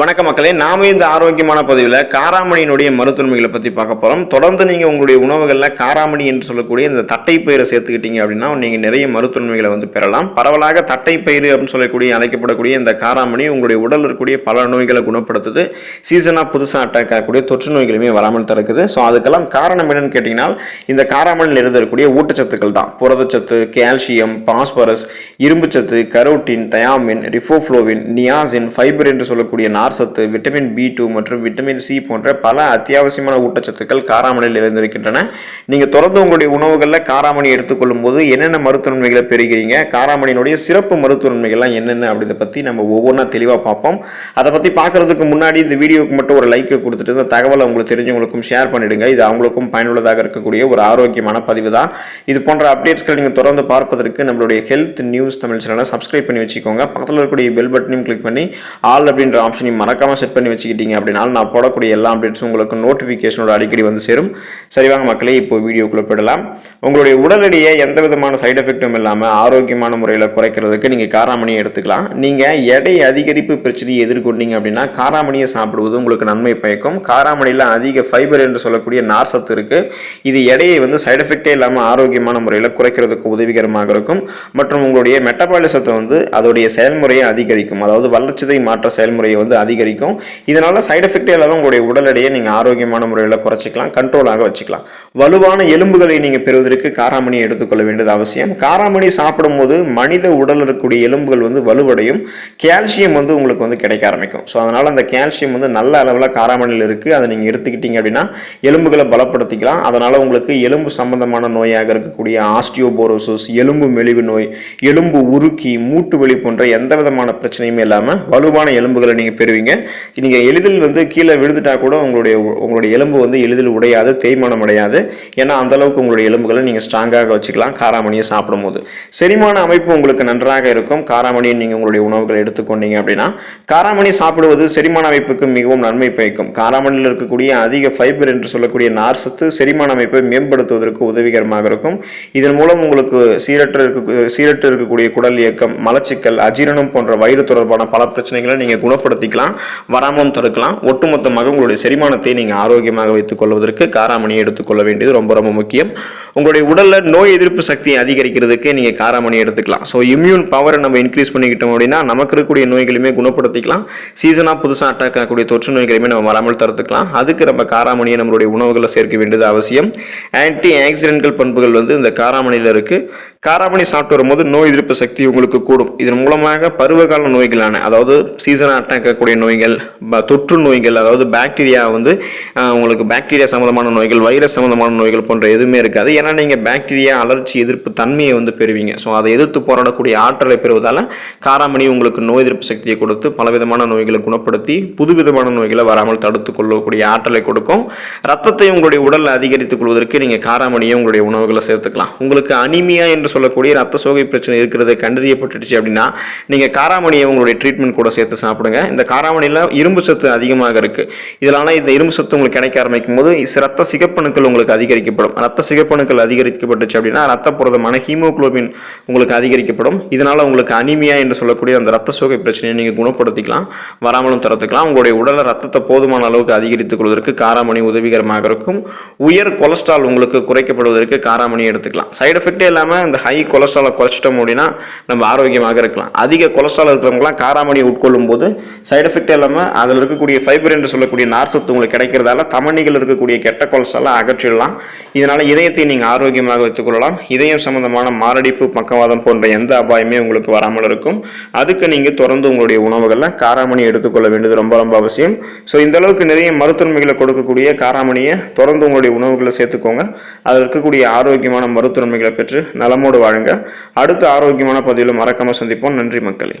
வணக்க மக்களே நாம இந்த ஆரோக்கியமான பதிவில் காராமணியினுடைய மருத்துவமைகளை பற்றி பார்க்க போகிறோம் தொடர்ந்து நீங்கள் உங்களுடைய உணவுகளில் காராமணி என்று சொல்லக்கூடிய இந்த தட்டைப்பயிரை சேர்த்துக்கிட்டீங்க அப்படின்னா நீங்கள் நிறைய மருத்துவமைகளை வந்து பெறலாம். பரவலாக தட்டைப்பயிறு அப்படின்னு சொல்லக்கூடிய அழைக்கப்படக்கூடிய இந்த காராமணி உங்களுடைய உடல் இருக்கக்கூடிய பல நோய்களை குணப்படுத்துது. சீசனாக புதுசாக அட்டாக் ஆகக்கூடிய தொற்று நோய்களுமே வராமல் தடுக்குது. ஸோ அதுக்கெல்லாம் காரணம் என்னன்னு கேட்டிங்கன்னா இந்த காராமணியில் இருந்திருக்கக்கூடிய ஊட்டச்சத்துக்கள் தான். புரதச்சத்து கால்சியம் பாஸ்பரஸ் இரும்புச்சத்து carotene thiamine riboflavin niacin fibre என்று சொல்லக்கூடிய நார்சத்து விட்டமின் பி டூ மற்றும் விட்டமின் சி போன்ற பல அத்தியாவசியமான ஊட்டச்சத்துக்கள் காராமணியில் இருந்திருக்கின்றன நீங்கள் தொடர்ந்து உங்களுடைய உணவுகளில் காராமணி எடுத்துக்கொள்ளும் போது என்னென்ன மருத்துவ நன்மைகளை பெறுகிறீங்க காராமணியினுடைய சிறப்பு மருத்துவ நன்மைகள்லாம் என்னென்ன அப்படின்றத பற்றி நம்ம ஒவ்வொன்றா தெளிவாக பார்ப்போம். அதை பற்றி பார்க்கறதுக்கு முன்னாடி இந்த வீடியோவுக்கு மட்டும் ஒரு லைக்கை கொடுத்துட்டு இந்த தகவலை உங்களுக்கு தெரிஞ்சவங்களுக்கும் ஷேர் பண்ணிவிடுங்க இது அவங்களுக்கும் பயனுள்ளதாக இருக்கக்கூடிய ஒரு ஆரோக்கியமான பதிவு தான். இது போன்ற அப்டேட்ஸ்களை நீங்கள் தொடர்ந்து பார்ப்பதற்கு நம்மளுடைய ஹெல்த் நியூஸ் தமிழ் சேனலை சப்ஸ்கிரைப் பண்ணி வச்சுக்கோங்க. பக்கத்தில் இருக்கக்கூடிய பெல் பட்டனையும் கிளிக் பண்ணி ஆல் அப்படின்ற ஆப்ஷனையும் மறக்காமல் செட் பண்ணி வச்சுக்கிட்டீங்க அப்படின்னா நான் போடக்கூடிய எல்லா அப்டேட்ஸும் உங்களுக்கு நோட்டிஃபிகேஷனோட அடிக்கடி வந்து சேரும். சரிவாங்க மக்களே இப்போ வீடியோக்குள்ளே போயிடலாம். உங்களுடைய உடல் எடையை எந்த விதமான சைடு எஃபெக்ட்டும் இல்லாமல் ஆரோக்கியமான முறையில் குறைக்கிறதுக்கு நீங்கள் காராமணியை எடுத்துக்கலாம். நீங்கள் எடை அதிகரிப்பு பிரச்சனையை எதிர்கொண்டீங்க அப்படின்னா காராமணியை சாப்பிடுவது உங்களுக்கு நன்மை பயக்கும். காராமணியில் அதிக ஃபைபர் என்று சொல்லக்கூடிய நார் சத்து இருக்குது இது எடையை வந்து சைடு எஃபெக்டே இல்லாமல் ஆரோக்கியமான முறையில் குறைக்கிறதுக்கு உதவிகரமாக இருக்கும். மற்றும் உங்களுடைய மெட்டபாலிசத்தை வந்து அதோடைய செயல்முறையை அதிகரிக்கும். அதாவது வளர்ச்சிதை மாற்ற செயல்முறையை வந்து அதிகரிக்கும். இதனால் சைடு எஃபெக்டே இல்லாமல் உங்களுடைய உடல் எடையை நீங்கள் ஆரோக்கியமான முறையில் குறைச்சிக்கலாம் கண்ட்ரோலாக வச்சுக்கலாம். வலுவான எலும்புகளை நீங்கள் பெறுவதற்கு காராமணி எடுத்துக்கொள்ள வேண்டியது அவசியம். காராமணி சாப்பிடும்போது மனித உடல் இருக்கக்கூடிய எலும்புகள் வந்து வலுவடையும். கால்சியம் வந்து உங்களுக்கு வந்து கிடைக்க ஆரம்பிக்கும். ஸோ அதனால் அந்த கால்சியம் வந்து நல்ல அளவில் காராமணியில் இருக்குது அதை நீங்கள் எடுத்துக்கிட்டீங்க அப்படின்னா எலும்புகளை பலப்படுத்திக்கலாம். அதனால் உங்களுக்கு எலும்பு சம்பந்தமான நோயாக இருக்கக்கூடிய ஆஸ்டியோபோரோசிஸ் எலும்பு மெலிவு நோய் எலும்பு உருக்கி மூட்டு வலி போன்ற எந்த விதமான பிரச்சனையுமே இல்லாமல் வலுவான எலும்புகளை நீங்கள் பெறுவீங்க. நீங்கள் எளிதில் வந்து கீழே விழுந்துட்டா கூட உங்களுடைய உங்களுடைய எலும்பு வந்து எளிதில் உடையாது தேய்மானம் அடையாது. ஏன்னா அந்த அளவுக்கு உங்களுடைய எலும்புகளை நீங்கள் ஸ்ட்ராங்காக வச்சுக்கலாம் காராமணியை சாப்பிடும்போது. செரிமான அமைப்பு உங்களுக்கு நன்றாக இருக்கும். காராமணியை நீங்கள் உங்களுடைய உணவுகளை எடுத்துக்கொண்டீங்க அப்படின்னா காராமணி சாப்பிடுவது செரிமான அமைப்புக்கு மிகவும் நன்மை பயக்கும். காராமணியில் இருக்கக்கூடிய அதிக ஃபைபர் என்று சொல்லக்கூடிய நார் சத்து செரிமான அமைப்பை மேம்படுத்துவதற்கு உதவிகரமாக இருக்கும். இதன் மூலம் உங்களுக்கு சீரற்ற இருக்க சீரற்று இருக்கக்கூடிய குடல் இயக்கம் மலச்சிக்கல் அஜீரணம் போன்ற வயிறு தொடர்பான பல பிரச்சனைகளை நீங்கள் குணப்படுத்திக்கலாம் வராமலும் தடுக்கலாம். ஒட்டுமொத்தமாக உங்களுடைய செரிமானத்தை நீங்கள் ஆரோக்கியமாக வைத்துக் கொள்வதற்கு காராமணியை எடுத்துக்கொள்ள வேண்டியது ரொம்ப ரொம்ப முக்கியம். உங்களுடைய உடலில் நோய் எதிர்ப்பு சக்தியை அதிகரிக்கிறதுக்கு நீங்கள் காராமணி எடுத்துக்கலாம். ஸோ இம்யூன் பவரை நம்ம இன்க்ரீஸ் பண்ணிக்கிட்டோம் அப்படின்னா நமக்கு இருக்கக்கூடிய நோய்களுமே குணப்படுத்திக்கலாம். சீசனாக புதுசாக அட்டாக் ஆகக்கூடிய தொற்று நோய்களையுமே நம்ம வராமல் தடுத்துக்கலாம். அதுக்கு நம்ம காராமணியை நம்மளுடைய உணவுகளை சேர்க்க வேண்டியது அவசியம். ஆன்டி ஆக்சிடென்டல் பண்புகள் வந்து இந்த காராமணியில் இருக்குது காராமணி சாப்பிட்டு வரும்போது நோய் எதிர்ப்பு சக்தி உங்களுக்கு கூடும். இதன் மூலமாக பருவகால நோய்களான அதாவது சீசனாக அட்டாக் ஆகக்கூடிய நோய்கள் ப- தொற்று நோய்கள் அதாவது பாக்டீரியா வந்து உங்களுக்கு பாக்டீரியா சம்மந்தமான நோய்கள் வைரஸ் சம்மந்தமான நோய்கள் போன்ற எதுவுமே இருக்காது. ஏன்னா நீங்கள் பாக்டீரியா அலர்ச்சி எதிர்ப்பு தன்மையை வந்து பெறுவீங்க. ஸோ அதை எதிர்த்து போராடக்கூடிய ஆற்றலை பெறுவதால் காராமணி உங்களுக்கு நோய் எதிர்ப்பு சக்தியை கொடுத்து பலவிதமான நோய்களை குணப்படுத்தி புதுவிதமான நோய்களை வராமல் தடுத்து கொள்ளக்கூடிய ஆற்றலை கொடுக்கும். ரத்தத்தை உங்களுடைய உடலில் அதிகரித்துக் கொள்வதற்கு நீங்கள் காராமணியை உங்களுடைய உணவுகளை சேர்த்துக்கலாம். உங்களுக்கு அனிமியா என்று சொல்லக்கூடிய ரத்த சோகை பிரச்சனை இருக்கிறது கண்டறியப்பட்டுடுச்சு அப்படின்னா நீங்கள் காராமணியை உங்களுடைய ட்ரீட்மெண்ட் கூட சேர்த்து சாப்பிடுங்க. இந்த காராமணியில் இரும்பு சத்து அதிகமாக இருக்குது இதனால இந்த இரும்பு சத்து உங்களுக்கு கிடைக்க ஆரம்பிக்கும் போது ரத்த சிகப்பணுக்கள் உங்களுக்கு அதிகரிக்கப்படும். ரத்த சிகப்பணுக்கள் அதிகரிக்கப்பட்டுச்சு அப்படின்னா ரத்த புரதமான ஹீமோகுளோபின் உங்களுக்கு அதிகரிக்கப்படும். இதனால் உங்களுக்கு அனிமியா என்று சொல்லக்கூடிய அந்த ரத்த சோகை பிரச்சனையை நீங்கள் குணப்படுத்திக்கலாம். வராமலும் தரத்துக்கலாம் உங்களுடைய உடலை ரத்தத்தை போதுமான அளவுக்கு அதிகரித்துக் கொள்வதற்கு காராமணி உதவிகரமாக இருக்கும். உயர் கொலஸ்ட்ரால் உங்களுக்கு குறைக்கப்படுவதற்கு காராமணி எடுத்துக்கலாம். சைடு எஃபெக்டே இல்லாமல் இந்த ஹை கொலஸ்ட்ராலை குறைச்சிட்டோம் அப்படின்னா நம்ம ஆரோக்கியமாக இருக்கலாம். அதிக கொலஸ்ட்ரால் இருக்கிறவங்களாம் காராமணி உட்கொள்ளும் போது சைடு எஃபெக்ட் இல்லாமல் அதில் இருக்கக்கூடிய ஃபைபர் என்று சொல்லக்கூடிய நார்சத்து உங்களுக்கு கிடைக்கிறதால தமணிகள் இருக்கக்கூடிய கெட்ட கொலஸ்ட்ராலை அகற்றிடலாம். இதனால் இதயத்தை நீங்கள் ஆரோக்கியமாக வைத்துக்கொள்ளலாம் இதயம் சம்பந்தமான மாரடைப்பு பக்கவாதம் போன்ற எந்த அபாயமே உங்களுக்கு வராமல் இருக்கும். அதுக்கு நீங்கள் தொடர்ந்து உங்களுடைய உணவுகளில் காராமணி எடுத்துக்கொள்ள வேண்டியது ரொம்ப ரொம்ப அவசியம். ஸோ இந்த அளவுக்கு நிறைய மருத்துவமைகளை கொடுக்கக்கூடிய காராமணியை தொடர்ந்து உங்களுடைய உணவுகளை சேர்த்துக்கோங்க. அதில் இருக்கக்கூடிய ஆரோக்கியமான மருத்துவமைகளை பெற்று நலமோடு வாழுங்க அடுத்த ஆரோக்கியமான பதிவில் மறக்காமல் சந்திப்போம். நன்றி மக்களே.